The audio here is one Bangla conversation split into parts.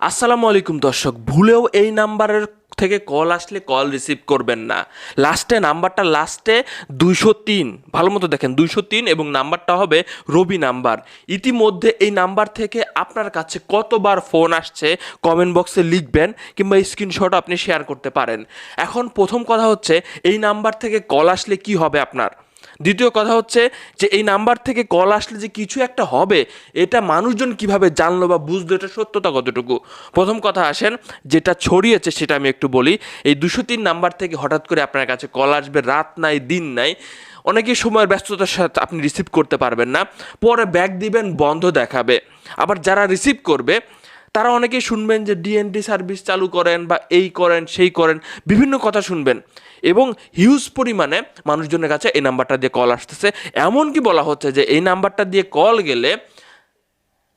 আসসালামু আলাইকুম দর্শক, ভুলেও এই নাম্বারের থেকে কল আসলে কল রিসিভ করবেন না। লাস্টে নাম্বারটা লাস্টে দুইশো তিন, ভালো মতো দেখেন, দুইশো তিন এবং নাম্বারটা হবে রবি নাম্বার। ইতিমধ্যে এই নাম্বার থেকে আপনার কাছে কতবার ফোন আসছে কমেন্ট বক্সে লিখবেন কিংবা স্ক্রিনশট আপনি শেয়ার করতে পারেন। এখন প্রথম কথা হচ্ছে, এই নাম্বার থেকে কল আসলে কি হবে আপনার? দ্বিতীয় কথা হচ্ছে যে এই নাম্বার থেকে কল আসলে যে কিছু একটা হবে, এটা মানুষজন কীভাবে জানলো বা বুঝলো এটা সত্যতা কতটুকু? প্রথম কথা আসেন, যেটা ছড়িয়েছে সেটা আমি একটু বলি। এই দুশো তিন নাম্বার থেকে হঠাৎ করে আপনার কাছে কল আসবে রাত নাই, দিন নাই অনেকই সময়ের ব্যস্ততার সাথে আপনি রিসিভ করতে পারবেন না। পরে ব্যাগ দিবেন, বন্ধ দেখাবে। আবার যারা রিসিভ করবে তারা অনেকেই শুনবেন যে ডিএনডি সার্ভিস চালু করেন বা এই করেন, সেই করেন, বিভিন্ন কথা শুনবেন। এবং হিউজ পরিমাণে মানুষজনের কাছে এই নাম্বারটা দিয়ে কল আসতেছে। এমনকি বলা হচ্ছে যে এই নাম্বারটা দিয়ে কল গেলে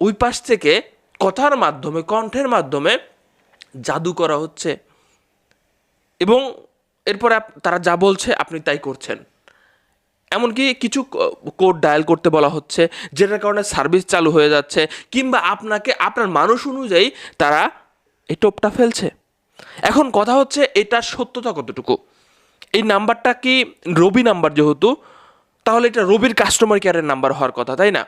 ওই পাশ থেকে কথার মাধ্যমে, কণ্ঠের মাধ্যমে জাদু করা হচ্ছে। এবং এরপরে তারা যা বলছে আপনি তাই করছেন। এমনকি কিছু কোড ডায়াল করতে বলা হচ্ছে, যেটার কারণে সার্ভিস চালু হয়ে যাচ্ছে, কিংবা আপনাকে, আপনার মানুষ অনুযায়ী তারা এই টোপটা ফেলছে। এখন কথা হচ্ছে এটার সত্যতা কতটুকু? এই নাম্বারটা কি রবি নাম্বার যেহেতু, তাহলে এটা রবির কাস্টমার কেয়ারের নাম্বার হওয়ার কথা, তাই না?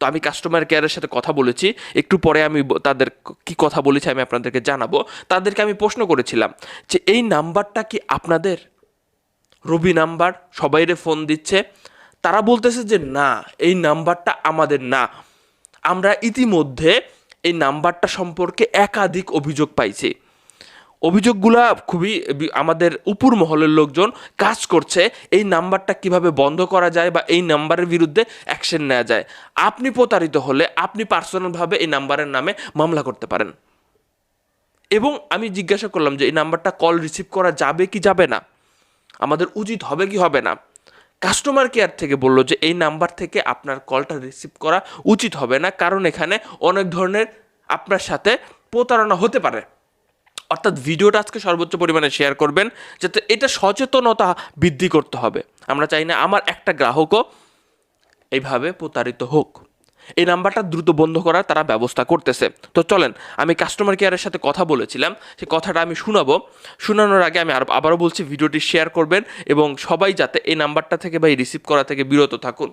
তো আমি কাস্টমার কেয়ারের সাথে কথা বলেছি, একটু পরে আমি তাদের ক- কথা বলেছি আমি আপনাদেরকে জানাব। তাদেরকে আমি প্রশ্ন করেছিলাম যে, এই নাম্বারটা কি আপনাদের? রবি নাম্বার, সবাইরে ফোন দিচ্ছে। তারা বলতেছে যে, না, এই নাম্বারটা আমাদের না। আমরা ইতিমধ্যে এই নাম্বারটা সম্পর্কে একাধিক অভিযোগ পাইছি। অভিযোগগুলা খুবই আমাদের উপর মহলের লোকজন কাজ করছে, এই নাম্বারটা কীভাবে বন্ধ করা যায় বা এই নাম্বারের বিরুদ্ধে অ্যাকশন নেওয়া যায়। আপনি প্রতারিত হলে আপনি পার্সোনালভাবে এই নাম্বারের নামে মামলা করতে পারেন। এবং আমি জিজ্ঞাসা করলাম যে, এই নাম্বারটা কল রিসিভ করা যাবে কি যাবে না? আমাদের উচিত হবে কি হবে না? কাস্টমার কেয়ার থেকে বলল যে, এই নাম্বার থেকে আপনার কলটা রিসিভ করা উচিত হবে না, কারণ এখানে অনেক ধরনের আপনার সাথে প্রতারণা হতে পারে। অর্থাৎ ভিডিওটা আজকে সর্বোচ্চ পরিমাণে শেয়ার করবেন, যাতে এটা সচেতনতা বৃদ্ধি করতে হবে। আমরা চাই না আমার একটা গ্রাহকও এইভাবে প্রতারিত হোক। এই নাম্বারটা দ্রুত বন্ধ করার তারা ব্যবস্থা করতেছে। তো চলেন আমি কাস্টমার কেয়ারের সাথে কথা বলেছিলাম সেই কথাটা আমি শোনাবো। শোনানোর আগে আমি আর আবারও বলছি ভিডিওটি শেয়ার করবেন এবং সবাই যাতে এই নাম্বারটা থেকে বা রিসিভ করা থেকে বিরত থাকুন।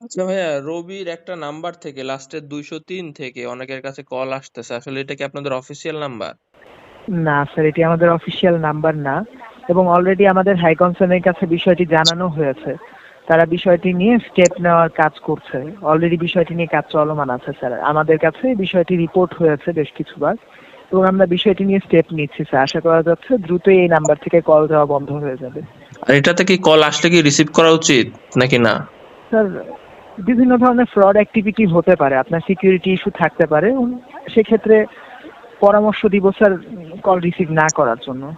আচ্ছা ভাইয়া রবির একটা নাম্বার থেকে লাস্টের দুইশো তিন থেকে অনেকের কাছে কল আসতেছে। আসলে এটা কি আপনাদের অফিসিয়াল নাম্বার? না স্যার এটি আমাদের অফিসিয়াল নাম্বার না। এবং অলরেডি আমাদের হাই কনসার্নের কাছে বিষয়টি জানানো হয়েছে। তারা বিষয়টি নিয়ে স্টেপ নেওয়ার কাজ করছে। অলরেডি বিষয়টি নিয়ে কাজ চলমান আছে স্যার। আমাদের কাছে বিষয়টি রিপোর্ট হয়েছে বেশ কিছুবার। এবং আমরা বিষয়টি নিয়ে স্টেপ নিচ্ছি স্যার। আশা করা যাচ্ছে দ্রুতই এই নাম্বার থেকে কল দেওয়া বন্ধ হয়ে যাবে। আর এটাতে কি কল আসলে কি রিসিভ করা উচিত নাকি না? স্যার বিভিন্ন ধরনের ফ্রড অ্যাক্টিভিটি হতে পারে। আপনার সিকিউরিটি ইস্যু থাকতে পারে। সেক্ষেত্রে পরামর্শ দিব স্যার কল রিসিভ না করার জন্য।